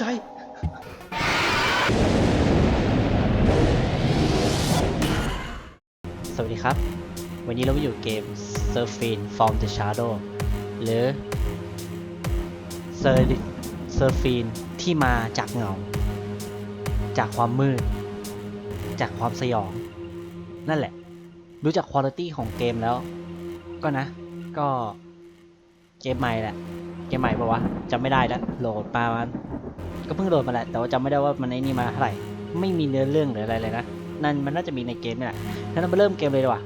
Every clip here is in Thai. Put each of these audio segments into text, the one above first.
ใจ สวัสดีครับ วันนี้เรามาอยู่เกม Surfing from the Shadow หรือ Sur- Surfing ที่มาจากเงา จากความมืด จากความสยอง นั่นแหละ ดูจากคุณภาพของเกมแล้ว ก็นะ ก็เกมใหม่แหละเกมใหม่ปะวะจำไม่ได้แล้วโหลดมามัน ก็เพิ่งโหลดมาแหละแต่ว่าจำไม่ได้ว่ามันไอ้นี่มาเท่าไหร่ไม่มีเนื้อเรื่องหรืออะไรเลยนะนั่นมันน่าจะมีในเกมนี่แหละงั้นเรามาเริ่มเกมเลยดีกว่า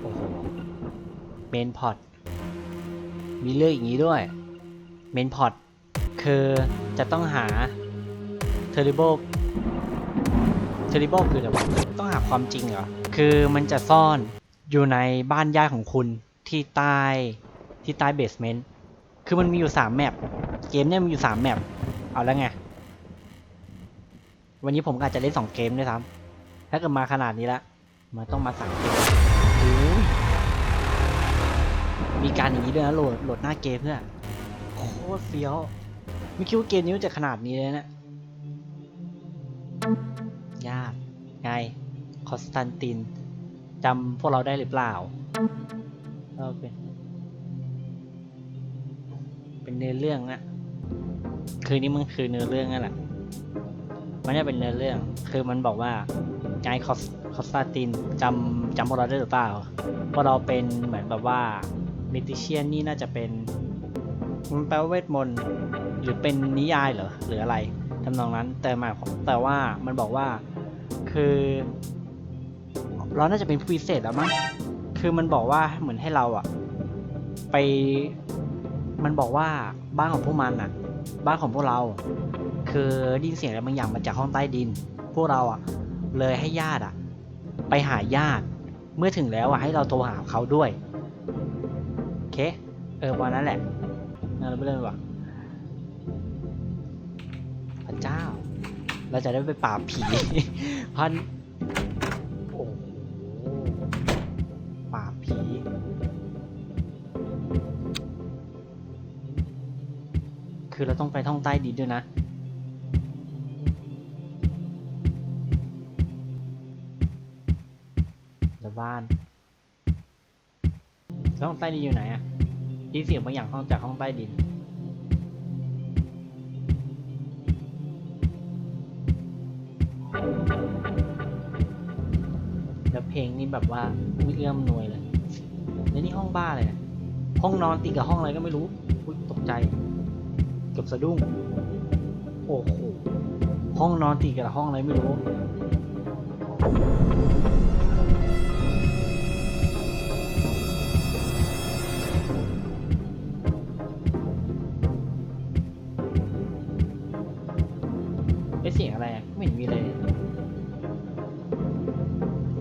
โอ้โหเมนพอดมีเรื่องอย่างนี้ด้วยเมนพอดคือจะต้องหา Terrible Terrible คืออะไรวะต้องหาความจริงเหรอคือมันจะซ่อนอยู่ในบ้านญาติของคุณที่ใต้ที่ใต้เบสเมนต์คือมันมีอยู่ 3 แมป เกมเนี่ยมีอยู่3แมปเอาแล้วไง วันนี้ผมอาจจะเล่น2เกมด้วยซ้ำถ้าเกิดมาขนาดนี้ละมันต้องมาสามเกมมีการอย่างนี้ด้วยนะโหลดโหลดหน้าเกมเนี่ยโคตรเฟี้ยวไม่คิดว่าเกมนี้มันจะขนาดนี้เลยนะยากไงคอสตันตินจำพวกเราได้หรือเปล่าเราเป็น เนื้อเรื่องนะคือนี่มันคือเนื้อเรื่องนั่นแหละมันจะเป็นเนื้อเรื่อง คือมันบอกว่าไงคอสคอสตาตินจำจำพวกเราได้หรือเปล่าพวกเราเป็นเหมือนแบบว่ามิติเชียนนี่น่าจะเป็นมันแปลว่าเวทมนต์หรือเป็นนิยายเหรอหรืออะไรทำนองนั้นแต่หมายแต่ว่ามันบอกว่าคือ เราน่าจะเป็นผู้พิเศษแล้วมั้งคือมันบอกว่าเหมือนให้เราอะไป มันบอกว่าบ้านของพวกมันอะบ้านของพวกเรา คือดินเสียงอะไรบางอย่างมาจากห้องใต้ดิน พวกเราอะ เลยให้ญาติอะ ไปหาญาติ เมื่อถึงแล้วอะให้เราโทรหาเขาด้วยโอเค เออวันนั้นแหละงั้นเราไปเริ่มดีกว่าพระเจ้า เราจะได้ไปปราบผีพัน คือเราต้องไปท่องใต้ดินด้วยนะ แล้วบ้านห้องใต้ดินอยู่ไหนอะไดีเสียงบางอย่างห้องจากห้องใต้ดิน แล้วเพลงนี่แบบว่าไม่เอื้อมหน่วยเลย แล้วนี่ห้องบ้าเลยนะห้องนอนติดกับห้องอะไรก็ไม่รู้ตกใจ กือบสะดุ้ง โอ้โห ห้องนอนติดกับห้องอะไรไม่รู้เสียงอะไรไม่เห็นมีเลย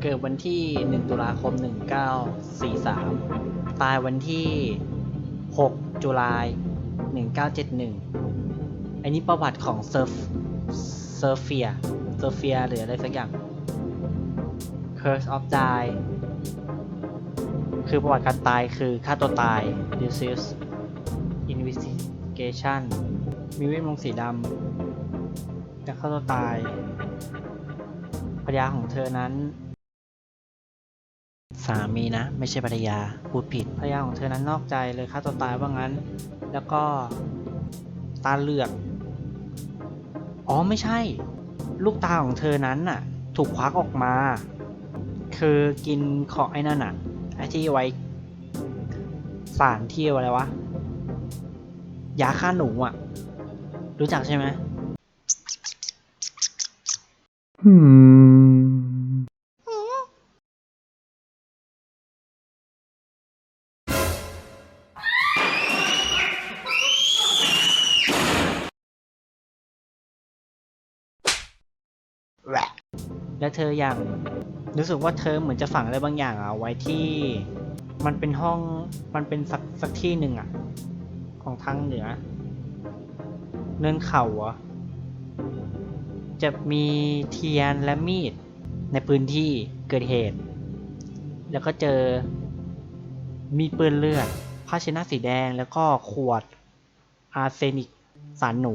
เกิดวันที่ 1 ตุลาคม 1943 ตายวันที่ 6 จุลาย 1971 อันนี้ประวัติของเซิร์ฟเซอร์เฟียเซอร์เฟียหรืออะไรสักอย่าง Curse of Die คือประวัติการตายคือฆ่าตัวตาย Disease Investigation มีเวทมนต์สีดำจะฆ่าตัวตายภรรยาของเธอนั้น สามีนะ ไม่ใช่ภรรยาพูดผิดภรรยาของเธอนั้นนอกใจเลยฆ่าตัวตายว่างั้น แล้วก็ตาเหลือก อ๋อไม่ใช่ ลูกตาของเธอนั้นน่ะ ถูกควักออกมา คือกินของไอ้นั่นน่ะไอ้ที่ไว้สารที่อะไรวะ ยาฆ่าหนูอะ รู้จักใช่ไหม และเธอยังรู้สึกว่าเธอเหมือนจะฝังอะไรบางอย่างเอะไว้ที่มันเป็นห้องมันเป็นสักสักที่หนึ่งอะของทางเหนือ เนินเขาอะจะมีเทียนและมีดในพื้นที่เกิดเหตุ แล้วก็เจอมีปืนเลือดผ้าเช็ดหน้าสีแดงแล้วก็ขวดอาร์เซนิกสารหนู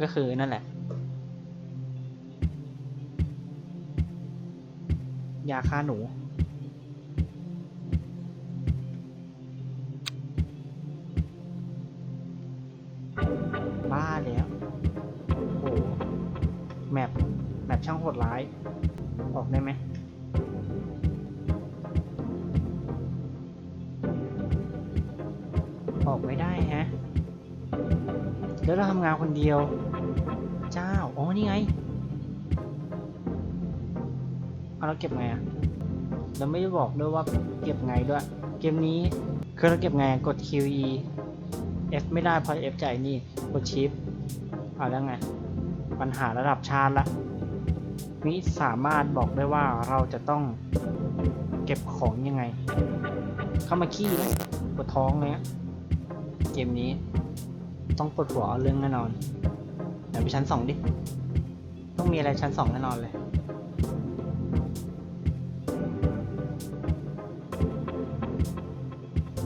ก็คือนั่นแหละ ยาฆ่าหนู บ้าแล้ว โอ้โหแมปแมปช่างโหดร้าย ออกได้ไหมออกไม่ได้ฮะ แล้วเราทำงานคนเดียว เจ้า อ๋อ นี่ไง เอาเราเก็บไงอะเราไม่ได้บอกด้วยว่าเก็บไงด้วย เกมนี้คือเราเก็บไงกด QE F ไม่ได้เพราะ F จ่ายนี่กด Shift เอาแล้วไง ปัญหาระดับชาติละมิสามารถบอกได้ว่าเราจะต้องเก็บของยังไง เข้ามาขี้นะปวดท้องเลยอะเกมนี้ ต้องปวดหัวเอาเรื่องแน่นอนเดี๋ยวไปชั้นสองดิ ต้องมีอะไรชั้นสองแน่นอนเลย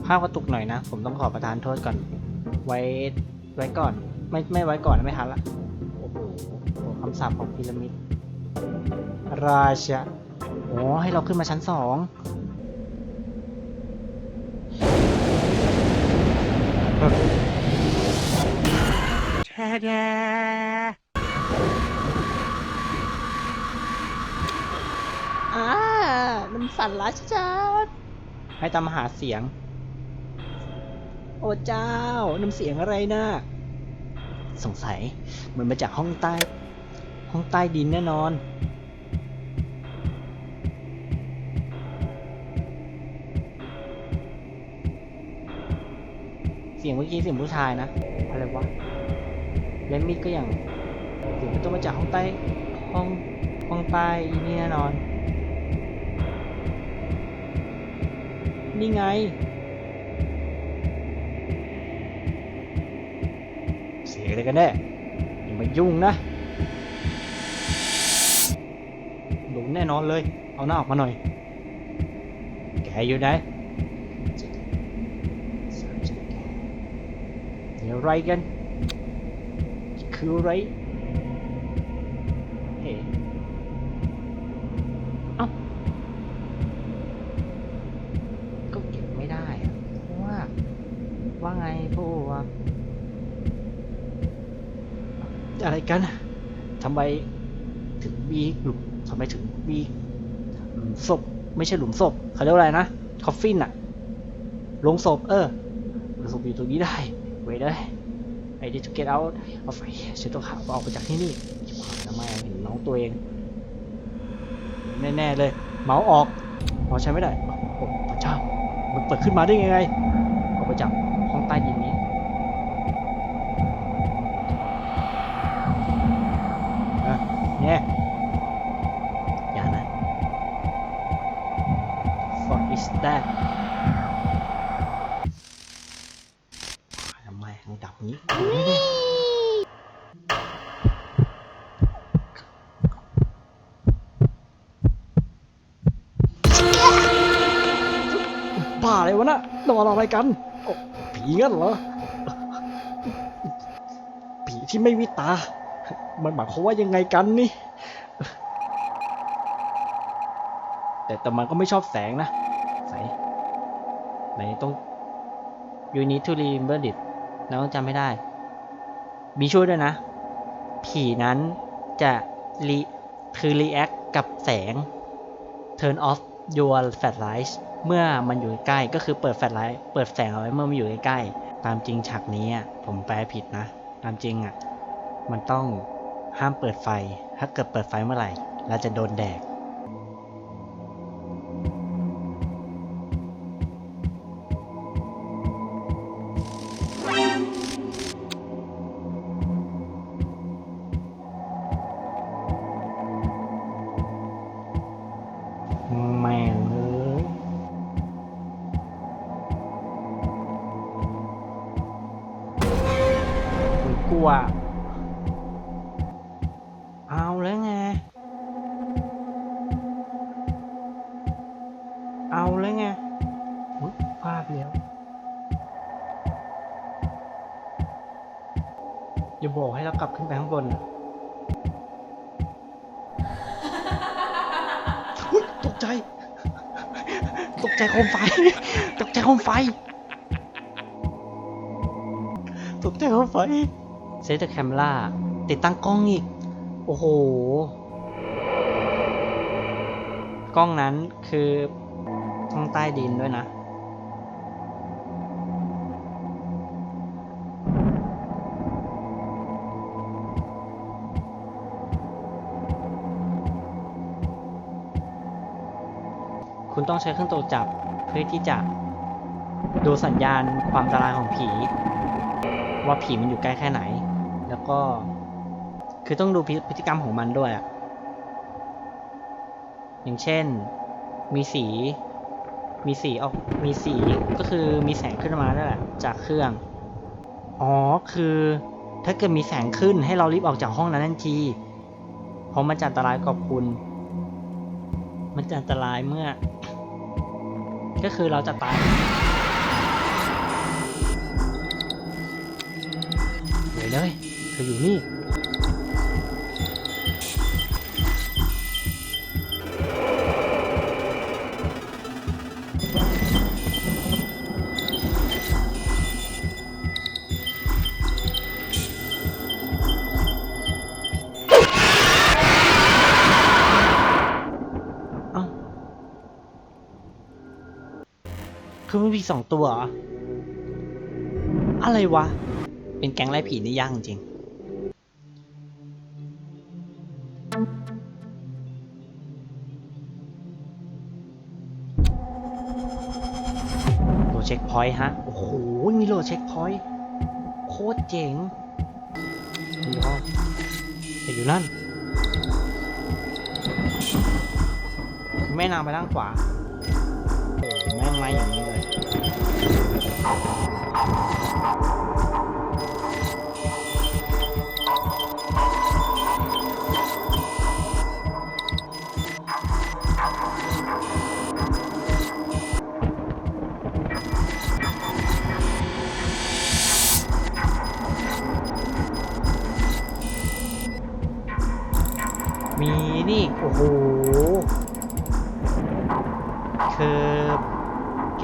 ภาพกระตุกหน่อยนะ ผมต้องขอประทานโทษก่อน ไว้ ไว้ก่อน ไม่ไม่ไว้ก่อนไม่ทันละ โอ้โหคำสาปของพีระมิด ราชะโอ้ให้เราขึ้นมาชั้นสองแช่แช่อ่าน้ำสั่นละชัดให้ตามหาเสียง โอ้เจ้าน้ำเสียงอะไรนะสงสัยเหมือนมาจากห้องใต้ ห้องใต้ดินแน่นอน เสียงเมื่อกี้เสียงผู้ชายนะ อะไรวะเล่นมีดก็อย่างเสียงมันต้องมาจากห้องใต้ห้องห้องใต้นี่แน่นอน นี่ไง เสียง อะไรกันแน่อย่ามายุ่งนะหลงแน่นอนเลย เอาหน้าออกมาหน่อย แกอยู่ไหนนี่อะไรกัน คืออะไรเฮ้เอ้า ก็เก็บไม่ได้อะเพราะว่า ว่าไงพวก อะไรกันทำไมถึงมีหลุมทำไมถึงมีหลุมศพ ไม่ใช่หลุมศพเขาเรียกว่าอะไรนะคอฟฟินอะลงศพเออลงศพอยู่ตรงนี้ได้เว้ยได้ I need to get out of here ฉันต้องหาออกไปจากที่นี่ทำไมเห็นน้องตัวเอง แน่ๆเลย เมาส์ออกพอใช้ไม่ได้โอ้พระเจ้ามันเปิดขึ้นมาได้ยังไงออกไปจากห้องใต้ดิน งั้นเหรอ ผีที่ไม่มีตา มันหมายความว่ายังไงกันนี่ แต่แต่มันก็ไม่ชอบแสงนะ ใสไหนต้อง you need to remember it เราต้องจำไม่ได้ มีช่วยด้วยนะ ผีนั้นจะรีคือ react กับแสง turn off your flashlight เมื่อมันอยู่ใกล้ก็คือเปิดแฟลชไลท์เปิดแสงเอาไว้เมื่อมันอยู่ใกล้ๆตามจริงฉากนี้ผมแปลผิดนะ ตามจริงอะมันต้องห้ามเปิดไฟ ถ้าเกิดเปิดไฟเมื่อไหร่ เราจะโดนแดก กลัว เอาแล้วไง เอาแล้วไงอุ๊ยพลาดแล้วอย่าบอกให้เรากลับขึ้นไปข้างบนตกใจ ตกใจโคมไฟ ตกใจโคมไฟ ตกใจโคมไฟ เซตแคมราติดตั้งกล้องอีก โอ้โห กล้องนั้นคือห้องใต้ดินด้วยนะ คุณต้องใช้เครื่องตรวจจับเพื่อที่จะดูสัญญาณความอันตรายของผี ว่าผีมันอยู่ใกล้แค่ไหน ก็ คือต้องดูพฤติกรรมของมันด้วยอะอย่างเช่น มีสี มีสีออก มีสี ก็คือมีแสงขึ้นมาด้วยแหละจากเครื่อง อ๋อ คือ ถ้าเกิดมีแสงขึ้นให้เรารีบออกจากห้องนั้นทันที เพราะมันจะอันตรายกับคุณ มันจะอันตรายเมื่อ ก็คือเราจะตายเดี๋ยวเลย เธออยู่นี่ เอ้า คือมันมีสองตัวเหรอ อะไรวะ เป็นแก๊งไล่ผีนี่ยากจริง พอยต์ฮะ โอ้โห มีโหลดเช็คพอยต์โคตรเจ๋งดูเขาแต่อยู่นั่น แม่นางไปด้านขวาโอ้แม่งมาอย่างนี้เลย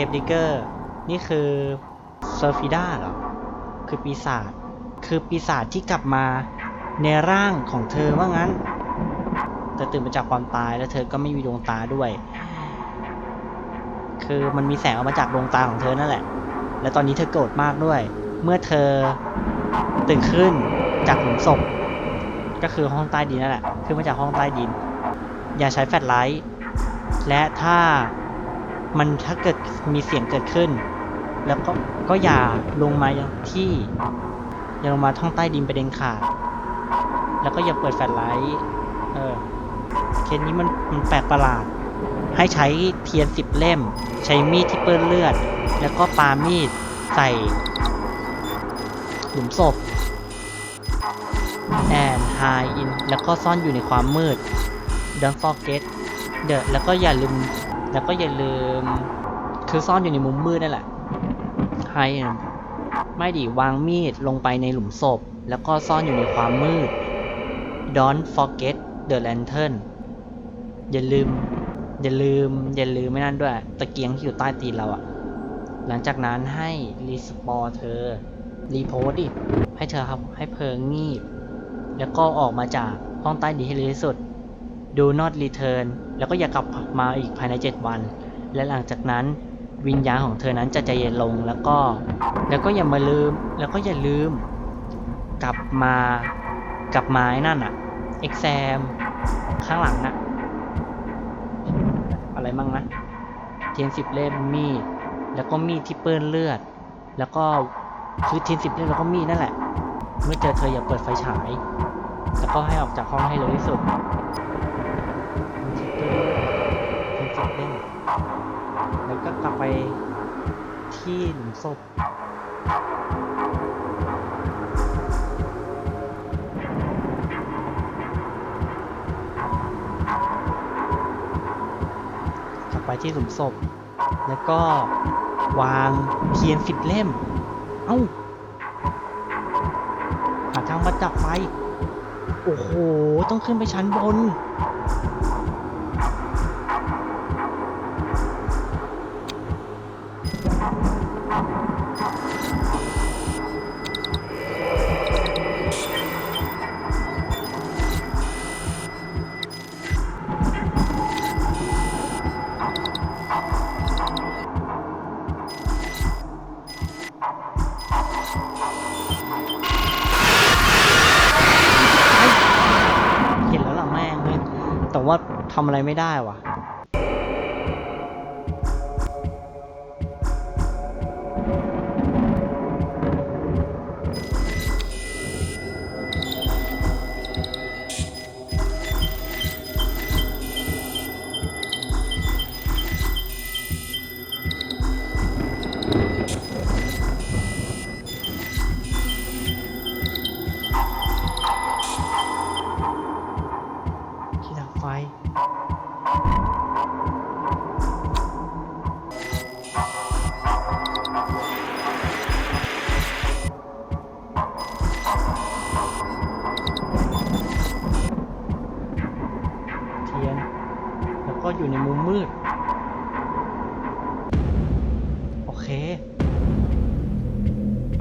เกมดิเกอร์ นี่คือเซอร์ฟิด้าเหรอ คือปีศาจ คือปีศาจที่กลับมาในร่างของเธอว่างั้นเธอตื่นมาจากความตายแล้วเธอก็ไม่มีดวงตาด้วย คือมันมีแสงออกมาจากดวงตาของเธอนั่นแหละ และตอนนี้เธอโกรธมากด้วย เมื่อเธอตื่นขึ้นจากหลุมศพ ก็คือห้องใต้ดินนั่นแหละขึ้นมาจากห้องใต้ดิน อย่าใช้แฟลชไลท์ และถ้า มันถ้าเกิดมีเสียงเกิดขึ้น แล้วก็ก็อย่าลงมาที่ อย่าลงมาท่องใต้ดินไปเด็นขาด แล้วก็อย่าเปิดแฟลชไลท์เออเคสนี้มันมันแปลกประหลาด ให้ใช้เทียนสิบเล่ม ใช้มีดที่เปื้อนเลือด แล้วก็ปามีดใส่หลุมศพ and hide in แล้วก็ซ่อนอยู่ในความมืด don't forget the แล้วก็อย่าลืม แล้วก็อย่าลืม คือซ่อนอยู่ในมุมมืดนั่นแหละ hide in ไม่ดิวางมีดลงไปในหลุมศพ แล้วก็ซ่อนอยู่ในความมืด don't forget the lantern อย่าลืม อย่าลืม อย่าลืมไม่นั่นด้วย ตะเกียงที่อยู่ใต้ตีนเราอะหลังจากนั้นให้รีสปอร์เธอ รีโพสดิให้เธอครับให้เพลิงงีบ แล้วก็ออกมาจากห้องใต้ดินให้เร็วที่สุด Do not return แล้วก็อย่ากลับมาอีกภายใน 7 วัน และหลังจากนั้นวิญญาณของเธอนั้นจะใจเย็นลงแล้วก็ แล้วก็อย่ามาลืม แล้วก็อย่าลืม กลับมากลับมาไอ้นั่นอะ exam ข้างหลังอะอะไรมั่งนะเทียนสิบเล่มมีดแล้วก็มีดที่เปื้อนเลือด แล้วก็คือเทียนสิบเล่มแล้วก็มีดนั่นแหละ เมื่อเจอเธออย่าเปิดไฟฉาย แล้วก็ให้ออกจากห้องให้เร็วที่สุดเป็นสิบเล่ม แล้วก็กลับไปที่หลุมศพกลับไปที่หลุมศพ แล้วก็วางเทียนสิบเล่ม เอ้าหาทางมาดับไฟ โอ้โห ต้องขึ้นไปชั้นบน ทำอะไรไม่ได้ว่ะ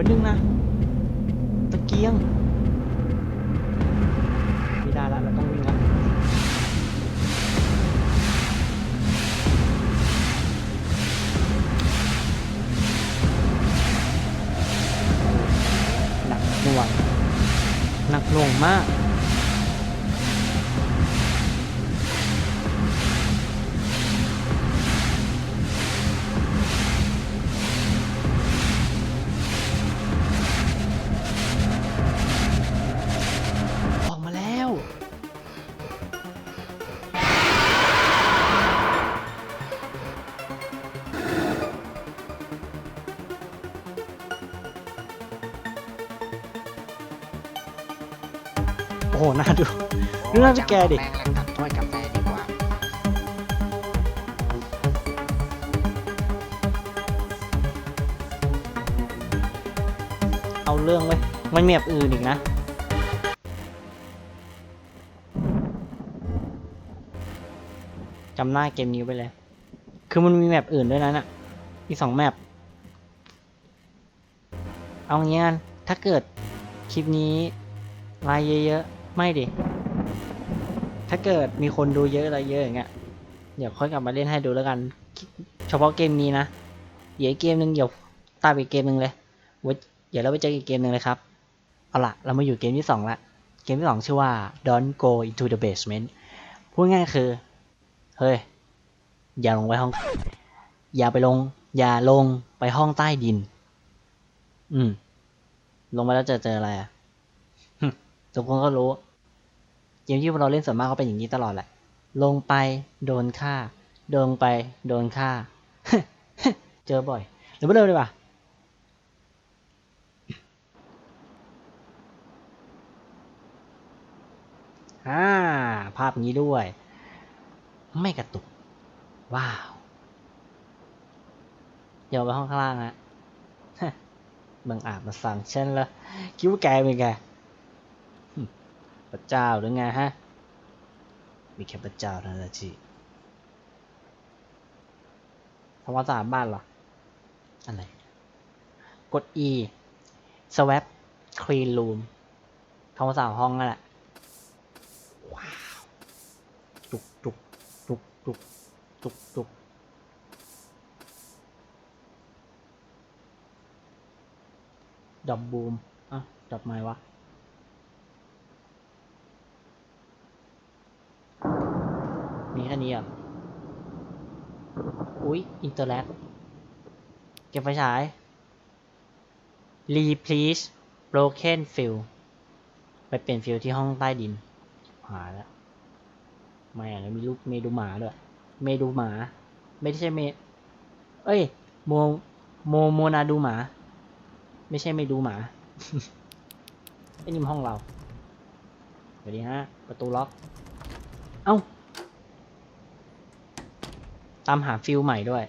ป๊บนึงนะตะเกียงไม่ได้ละเราต้องวิ่งละหนักหน่วงหนักหน่วงมาก โอ้โหน่าดูดูหน้าพี่แกดิ แม่งแล้วกับถ้วยกาแฟดีกว่าเอาเรื่องเว้ยมันมีแบบอื่นอีกนะ จำหน้าเกมนี้ไปเลย คือมันมีแมปอื่นด้วยนะน่ะมีสองแมป เอางี้กันถ้าเกิดคลิปนี้ไลค์เยอะๆ ไม่ดิ ถ้าเกิดมีคนดูเยอะอะไรเยอะอย่างเงี้ย เดี๋ยวค่อยกลับมาเล่นให้ดูแล้วกัน เฉพาะเกมนี้นะ เดี๋ยวอีกเกมหนึ่งเดี๋ยวตามอีกเกมหนึ่งเลยเดี๋ยวเราไปเจออีกเกมหนึ่งเลยครับ เอาล่ะเรามาอยู่เกมที่สองละ เกมที่สองชื่อว่า Don't Go into the Basement พูดง่ายๆคือ เฮ้ย อย่าลงไปห้อง อย่าไปลง อย่าลงไปห้องใต้ดิน อืม ลงไปแล้วจะเจออะไรอะ ทุกคนก็รู้ เกมที่พวกเราเล่นส่วนมากก็เป็นอย่างนี้ตลอดแหละ ลงไปโดนฆ่า โดนไปโดนฆ่า เจอบ่อยเดี๋ยวไปเริ่มเลยป่ะอ่าภาพนี้ด้วย ไม่กระตุก ว้าว เดี๋ยวไปห้องข้างล่างฮะบังอาจมาสั่งฉันละคิดว่าแกเป็นไง พระเจ้าหรือไงฮะ มีแค่พระเจ้าเท่านั้นแหละที่ทำความสะอาดบ้านเหรอ อะไร กด E swap clean room ทำความสะอาดห้องนั่นแหละ ว้าวตุกตุกตุกตุกตุกตุกดับบูมอะดับไม้วะ มีแค่นี้อะอุ๊ยอินเตอร์แลกเก็บไฟฉาย Replace Broken Fill ไปเปลี่ยนฟิลที่ห้องใต้ดิน หาแล้วไม่อะมีรูปเมดูหมาด้วยเมดูหมา ไม่ใช่เม เอ้ย โม โม โมนาดูหมา ไม่ใช่เมดูหมาไอ้นี่มันห้องเราสวัสดีฮะ ประตูล็อก เอ้า ตามหาฟิลใหม่ด้วย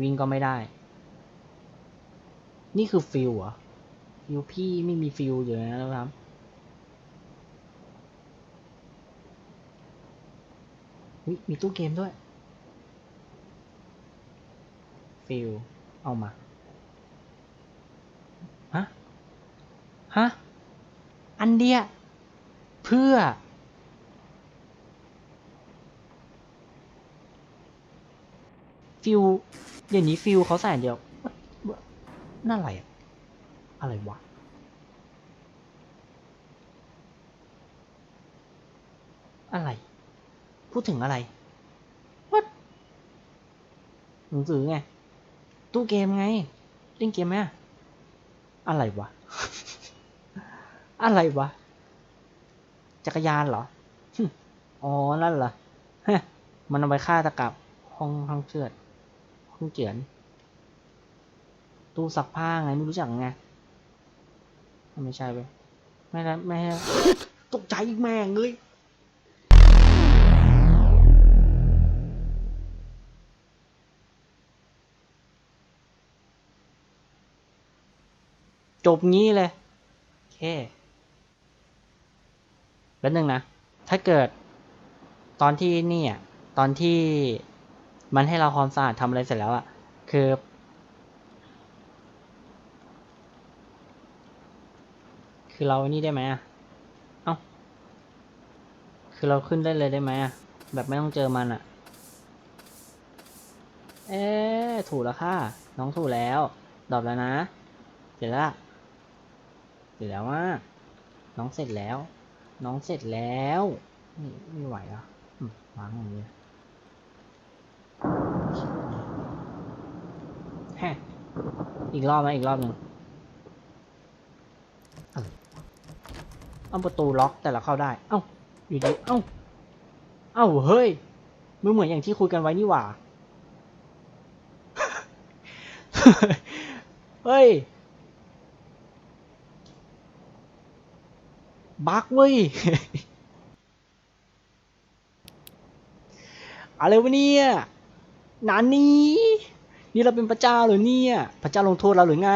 วิ่งก็ไม่ได้ นี่คือฟิลเหรอฟิวพี่ไม่มีฟิวอยู่นะครับมีตู้เกมด้วย ฟิลเอามา ฮะ ฮะ อันเดีย เพื่อ ฟิลเดี๋ยวนี้ฟิลเขาใส่เดียวนั่นอะไรอะอะไรวะอะไร พูดถึงอะไร What หนังสือไง ตู้เกมไงเล่นเกมไหมอะไรวะ อะไรวะ จักรยานเหรอ อ๋อ นั่นเหรอมันเอาไปฆ่าตะกับห้องห้องเชือด ห้องเจือนตู้ซักผ้าไงไม่รู้จักไง ไม่ใช่เว้ยไม่ได้ไม่ให้ตกใจอีกแม่งเลยจบงี้เลยโอเคแล้วหนึ่งนะ ถ้าเกิดตอนที่นี่อะ ตอนที่ มันให้เราความสะอาดทำอะไรเสร็จแล้วอะคือ คือเรานี่ได้ไหมอะเอ้า คือเราขึ้นได้เลยได้ไหมอะแบบไม่ต้องเจอมันอะเอ๊ถูกแล้วค่ะ น้องถูกแล้วดรอปแล้วนะ เสร็จแล้วเสร็จแล้วว่า น้องเสร็จแล้ว น้องเสร็จแล้วนี่ไม่ไหวอะอืมวางอย่างนี้ ฮะอีกรอบไหมอีกรอบหนึ่งเอาประตูล็อกแต่เราเข้าได้ เอ้า อยู่ดี เอ้า เอ้า เฮ้ยมันเหมือนอย่างที่คุยกันไว้นี่หว่า เฮ้ย บักเว้ย อะไรวะเนี่ย นานี้ นี่เราเป็นพระเจ้าหรือเนี่ย พระเจ้าลงโทษเราหรือไง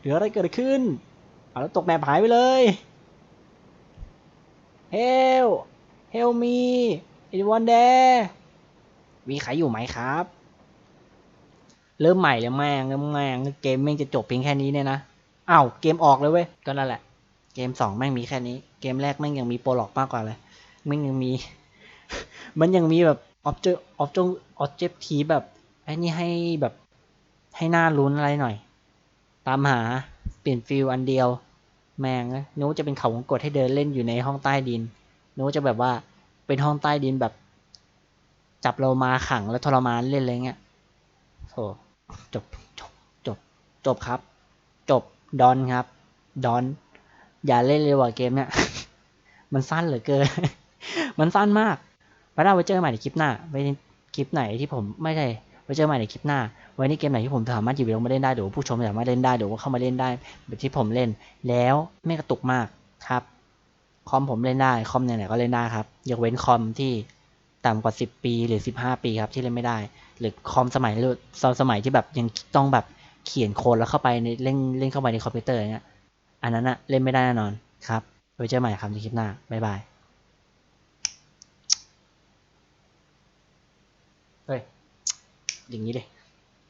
หรืออะไรเกิดขึ้นเอาแล้วตกแมปหายไปเลยเฮลเฮลมีเอวันเดมีใครอยู่ไหมครับ เริ่มใหม่เลยแม่งเริ่มแม่งเกมแม่งจะจบเพียงแค่นี้เนี่ยนะอ้าวเกมออกเลยเว้ยก็นั่นแหละ เกมสองแม่งมีแค่นี้ เกมแรกแม่งยังมีโปรล็อกมากกว่าเลยแม่งยังมี มันยังมีแบบออบเจอออบจงออบเจทีแบบไอ้นี่ให้แบบ ให้หน้าลุ้นอะไรหน่อย ตามหาเปลี่ยนฟิลอันเดียว แมงนะนึกว่าจะเป็นเขาวงกดให้เดินเล่นอยู่ในห้องใต้ดินนึกว่าจะแบบว่าเป็นห้องใต้ดินแบบ จับเรามาขังแล้วทรมานเล่นอะไรเงี้ยโถจบจบจบจบครับ จบดอนครับดอน อย่าเล่นเลยว่ะเกมเนี่ยมันสั้นเหลือเกิน มันสั้นมากไว้เราไว้เจอใหม่ในคลิปหน้าไว้ในคลิปไหนที่ผมไม่ใช่ไว้เจอใหม่ในคลิปหน้า ว้ในเกมไหนที่ผมสามารถหยิบลงมาเล่นได้หรือว่าผู้ชมสามารถเล่นได้หรือว่าเข้ามาเล่นได้แบบที่ผมเล่น แล้วไม่กระตุกมากครับคอมผมเล่นได้คอมไหนๆก็เล่นได้ครับยกเว้นคอมที่ต่ำกว่า 10 ปีหรือ 15 ปีครับที่เล่นไม่ได้ หรือคอมสมัยรุ่นสมัยที่แบบยังต้องแบบเขียนโค้ดแล้วเข้าไปในเล่นเล่นเข้าไปในคอมพิวเตอร์อย่างเงี้ยอันนั้นอะเล่นไม่ได้แน่นอนครับไว้เจอกันใหม่ครับในคลิปหน้าบ๊ายบายเฮ้ยอย่างนี้เลย